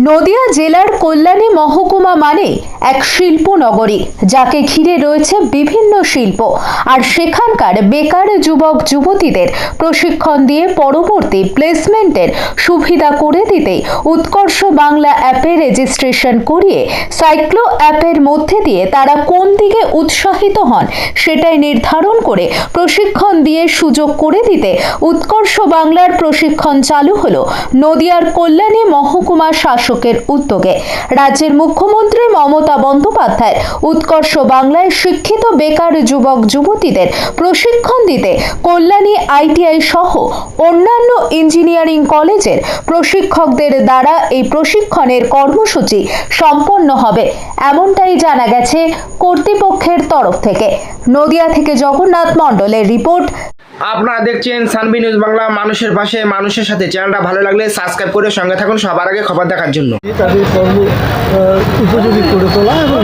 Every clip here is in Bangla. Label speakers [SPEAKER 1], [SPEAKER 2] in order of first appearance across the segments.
[SPEAKER 1] নদিয়া জেলার কল্যাণী মহকুমা মানে এক শিল্প নগরী যাকে ঘিরে রয়েছে বিভিন্ন শিল্প। আর সেখানকার বেকার যুবক, যুবতীদের প্রশিক্ষণ দিয়ে পরবর্তী প্লেসমেন্টের সুবিধা করে দিতে উৎকর্ষ বাংলা অ্যাপে রেজিস্ট্রেশন করিয়ে সাইক্লো অ্যাপের মধ্যে দিয়ে তারা কোন দিকে উৎসাহিত হন সেটাই নির্ধারণ করে প্রশিক্ষণ দিয়ে সুযোগ করে দিতে উৎকর্ষ বাংলার প্রশিক্ষণ চালু হলো নদিয়ার কল্যাণী মহকুমা শাসকের উদ্যোগে। রাজ্যের মুখ্যমন্ত্রী মমতা বন্দ্যোপাধ্যায় উৎকর্ষ বাংলায় শিক্ষিত বেকার যুবক যুবতীদের প্রশিক্ষণ দিতে কল্যাণী আইটিআই সহ অন্যান্য ইঞ্জিনিয়ারিং কলেজের প্রশিক্ষকদের দ্বারা এই প্রশিক্ষণের কর্মসূচি সম্পন্ন হবে। এমনটাই জানা গেছে কর্তৃপক্ষের তরফ থেকে। নদিয়া থেকে জগন্নাথ মণ্ডলের রিপোর্ট।
[SPEAKER 2] আপনারা দেখছেন সানবি নিউজ বাংলা মানুষের পাশে মানুষের সাথে। চ্যানেলটা ভালো লাগলে সাবস্ক্রাইব করে সঙ্গে থাকুন সবার আগে খবর দেখার জন্য।
[SPEAKER 3] তাদের কর্ম উপযোগী করে তোলা এবং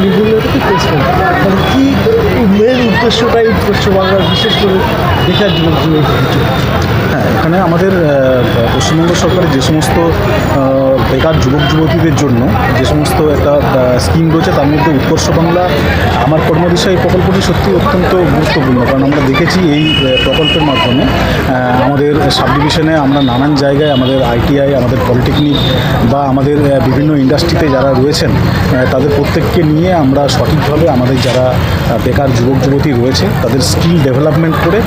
[SPEAKER 3] মানে কী মেন উদ্দেশ্যটাই উৎকর্ষ বাংলার বিশেষ করে যুবতীদের জন্য
[SPEAKER 4] হ্যাঁ এখানে আমাদের পশ্চিমবঙ্গ সরকারের যে সমস্ত বেকার যুবক যুবতীদের জন্য যে সমস্ত একটা স্কিম রয়েছে, তার মধ্যে উৎকর্ষ বাংলা আমার কর্মদিশা এই প্রকল্পটি সত্যি অত্যন্ত গুরুত্বপূর্ণ। কারণ আমরা দেখেছি এই প্রকল্পের মাধ্যমে আমাদের সাব ডিভিশনে আমরা নানান জায়গায় আমাদের আইটিআই, আমাদের পলিটেকনিক বা আমাদের বিভিন্ন ইন্ডাস্ট্রিতে যারা রয়েছেন তাদের প্রত্যেককে নিয়ে আমরা সঠিকভাবে আমাদের যারা বেকার যুবক যুবতী রয়েছে, তাদের স্কিল ডেভেলপমেন্ট করে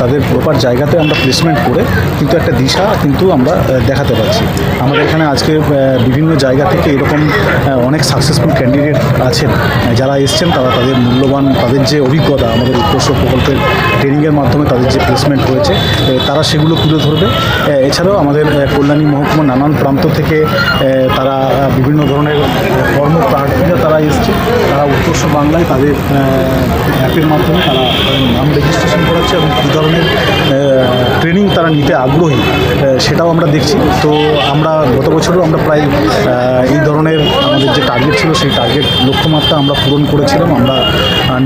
[SPEAKER 4] তাদের প্রপার জায়গাতে আমরা প্লেসমেন্ট করে কিন্তু একটা দিশা কিন্তু আমরা দেখাতে পারছি। আমাদের এখানে আজকে বিভিন্ন জায়গা থেকে এরকম অনেক সাকসেসফুল ক্যান্ডিডেট আছেন। যারা এসছেন, তারা তাদের মূল্যবান, তাদের যে অভিজ্ঞতা, আমাদের উৎকর্ষ প্রকল্পের ট্রেনিংয়ের মাধ্যমে তাদের যে প্লেসমেন্ট হয়েছে তারা সেগুলো তুলে ধরবে। এছাড়াও আমাদের কল্যাণী মহকুমার নানান প্রান্ত থেকে তারা বিভিন্ন ধরনের কর্মপ্রার্থীরা তারা এসছে। তারা উৎকর্ষ বাংলায় তাদের অ্যাপের মাধ্যমে তারা নাম রেজিস্ট্রেশন করাচ্ছে এবং কী ধরনের ট্রেনিং তারা নিতে আগ্রহী সেটাও আমরা দেখছি। তো আমরা গত বছরও আমরা প্রায় এই ধরনের আমাদের যে টার্গেট ছিল সেই টার্গেট লক্ষ্যমাত্রা আমরা পূরণ করেছিলাম। আমরা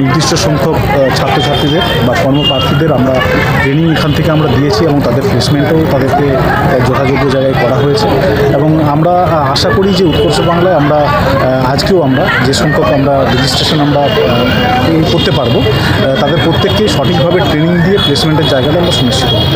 [SPEAKER 4] নির্দিষ্ট সংখ্যক ছাত্রছাত্রীদের বা কর্মপ্রার্থীদের আমরা ট্রেনিং এখান থেকে আমরা দিয়েছি এবং তাদের প্লেসমেন্টও তাদেরকে যথাযোগ্য জায়গায় করা হয়েছে। এবং আমরা আশা করি যে উৎকর্ষ বাংলায় আমরা আজকেও আমরা যে সংখ্যক আমরা রেজিস্ট্রেশন আমরা করতে পারব তাদের প্রত্যেককে সঠিকভাবে ট্রেনিং দিয়ে প্লেসমেন্টের জায়গাটা আমরা সুনিশ্চিত